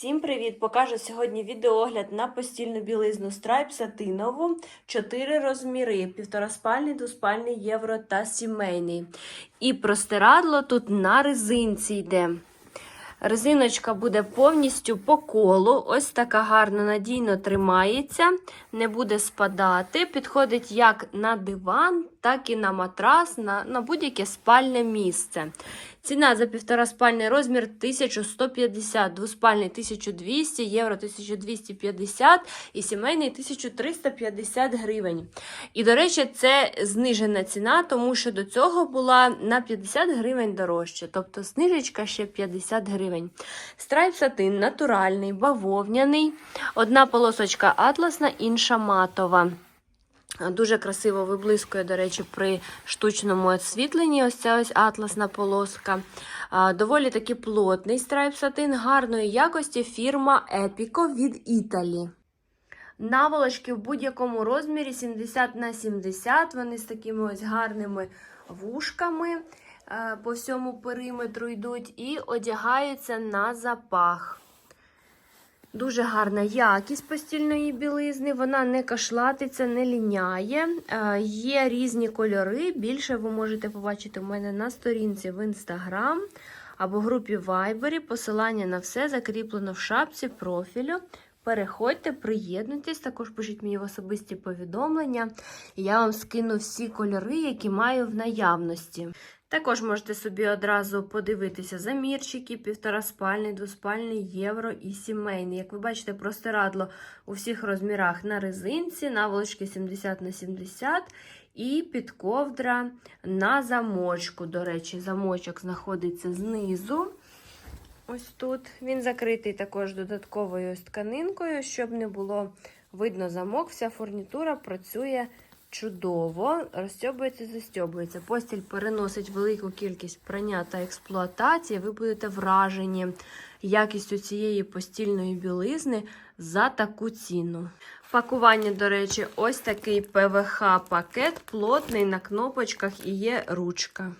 Всім привіт! Покажу сьогодні відеоогляд на постільну білизну страйп сатинову. Чотири розміри: півтораспальний, двоспальний, євро та сімейний. І простирадло тут на резинці йде. Резиночка буде повністю по колу. Ось така гарно надійно тримається, не буде спадати. Підходить як на диван, так і на матрас, на, на будь-яке спальне місце. Ціна за півтора спальний розмір 1150, двоспальний 1200, євро 1250 і сімейний 1350 гривень. І, до речі, це знижена ціна, тому що до цього була на 50 гривень дорожче, тобто знижечка ще 50 гривень. Страйп сатин натуральний, бавовняний. Одна полосочка атласна, інша матова. Дуже красиво виблискує, до речі, при штучному освітленні. Ось ця ось атласна полоска. Доволі таки плотний страйп сатин гарної якості фірма Epico від Італі. Наволочки в будь-якому розмірі 70 на 70. Вони з такими ось гарними вушками по всьому периметру йдуть і одягаються на запах. Дуже гарна якість постільної білизни, вона не кашлатиться, не ліняє. Е, Є різні кольори. Більше ви можете побачити у мене на сторінці в інстаграм або групі Viber. Посилання на все закріплено в шапці профілю. Переходьте, приєднуйтесь, також пишіть мені в особисті повідомлення. і Я вам скину всі кольори, які маю в наявності. Також можете собі одразу подивитися замірчики, півтораспальний, двоспальний, євро і сімейний. Як ви бачите, простирадло у всіх розмірах на резинці, наволочки 70 на 70 і підковдра на замочку. До речі, замочок знаходиться знизу. Ось тут. Він закритий також додатковою ось тканинкою, щоб не було видно замок. Вся фурнітура працює чудово, розстьобується, застьобується. Постіль переносить велику кількість прання та експлуатації. Ви будете вражені якістю цієї постільної білизни за таку ціну. Пакування, до речі, ось такий ПВХ-пакет, плотний на кнопочках і є ручка.